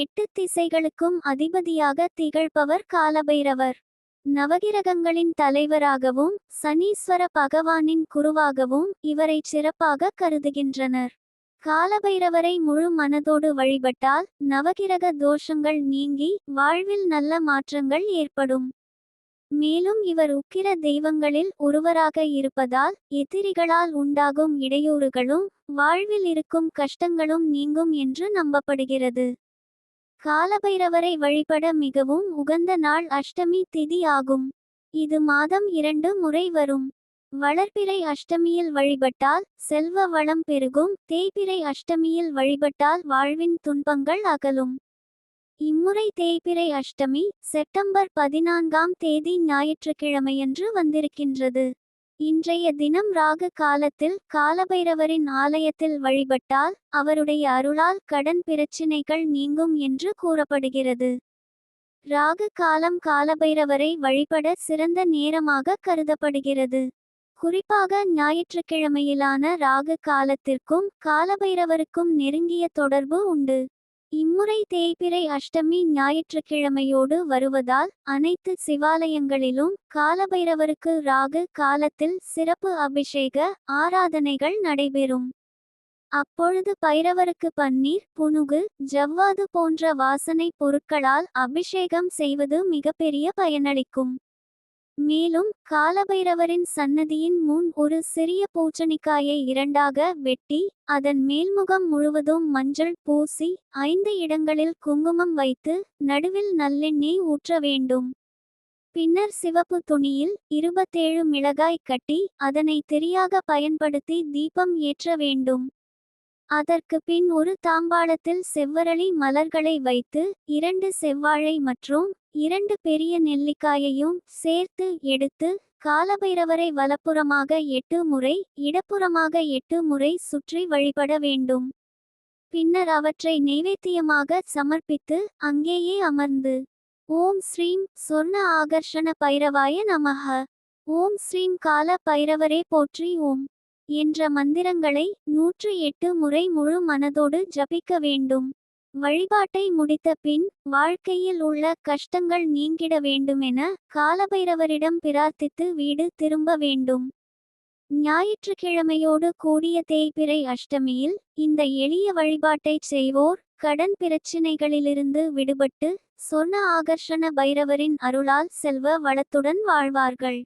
எட்டு திசைகளுக்கும் அதிபதியாக திகழ்பவர் காலபைரவர். நவகிரகங்களின் தலைவராகவும் சனீஸ்வர பகவானின் குருவாகவும் இவரை சிறப்பாக கருதுகின்றனர். காலபைரவரை முழு மனதோடு வழிபட்டால் நவகிரக தோஷங்கள் நீங்கி வாழ்வில் நல்ல மாற்றங்கள் ஏற்படும். மேலும் இவர் உக்கிர தெய்வங்களில் ஒருவராக இருப்பதால் எதிரிகளால் உண்டாகும் இடையூறுகளும் வாழ்வில் இருக்கும் கஷ்டங்களும் நீங்கும் என்று நம்பப்படுகிறது. காலபைரவரை வழிபட மிகவும் உகந்த நாள் அஷ்டமி திதி ஆகும். இது மாதம் இரண்டு முறை வரும். வளர்பிறை அஷ்டமியில் வழிபட்டால் செல்வ வளம் பெருகும். தேய்பிறை அஷ்டமியில் வழிபட்டால் வாழ்வின் துன்பங்கள் அகலும். இம்முறை தேய்பிறை அஷ்டமி செப்டம்பர் பதினான்காம் தேதி ஞாயிற்றுக்கிழமையன்று வந்திருக்கின்றது. இன்றைய தினம் ராகு காலத்தில் காலபைரவரின் ஆலயத்தில் வழிபட்டால் அவருடைய அருளால் கடன் பிரச்சினைகள் நீங்கும் என்று கூறப்படுகிறது. ராகு காலம் காலபைரவரை வழிபட சிறந்த நேரமாக கருதப்படுகிறது. குறிப்பாக ஞாயிற்றுக்கிழமையிலான ராகு காலத்திற்கும் காலபைரவருக்கும் நெருங்கிய தொடர்பு உண்டு. இம்முறை தேய்பிறை அஷ்டமி ஞாயிற்றுக்கிழமையோடு வருவதால் அனைத்து சிவாலயங்களிலும் காலபைரவருக்கு ராகு காலத்தில் சிறப்பு அபிஷேக ஆராதனைகள் நடைபெறும். அப்பொழுது பைரவருக்கு பன்னீர் புனுகு ஜவ்வாது போன்ற வாசனை பொருட்களால் அபிஷேகம் செய்வது மிகப்பெரிய பயனளிக்கும். மேலும் காலபைரவரின் சன்னதியின் முன் ஒரு சிறிய பூச்சணிக்காயை இரண்டாக வெட்டி அதன் மேல்முகம் முழுவதும் மஞ்சள் பூசி ஐந்து இடங்களில் குங்குமம் வைத்து நடுவில் நல்லெண்ணெய் ஊற்ற வேண்டும். பின்னர் சிவப்பு துணியில் இருபத்தேழு மிளகாய் கட்டி அதனை திரியாக பயன்படுத்தி தீபம் ஏற்ற வேண்டும். அதற்கு பின் ஒரு தாம்பாளத்தில் செவ்வரளி மலர்களை வைத்து இரண்டு செவ்வாழை மற்றும் இரண்டு பெரிய நெல்லிக்காயையும் சேர்த்து எடுத்து காலபைரவரை வலப்புறமாக எட்டு முறை இடப்புறமாக எட்டு முறை சுற்றி வழிபட வேண்டும். பின்னர் அவற்றை நைவேத்தியமாக சமர்ப்பித்து அங்கேயே அமர்ந்து ஓம் ஸ்ரீம் சொர்ண ஆகர்ஷண பைரவாய நமக ஓம் ஸ்ரீம் கால பைரவரே போற்றி ஓம் என்ற மந்திரங்களை நூற்று எட்டு முறை முழு மனதோடு ஜபிக்க வேண்டும். வழிபாட்டை முடித்த பின் வாழ்க்கையில் உள்ள கஷ்டங்கள் நீங்கிட வேண்டுமென காலபைரவரிடம் பிரார்த்தித்து வீடு திரும்ப வேண்டும். ஞாயிற்றுக்கிழமையோடு கூடிய தேய்பிறை அஷ்டமியில் இந்த எளிய வழிபாட்டைச் செய்வோர் கடன் பிரச்சினைகளிலிருந்து விடுபட்டு சொன்ன ஆகர்ஷண பைரவரின் அருளால் செல்வ வளத்துடன் வாழ்வார்கள்.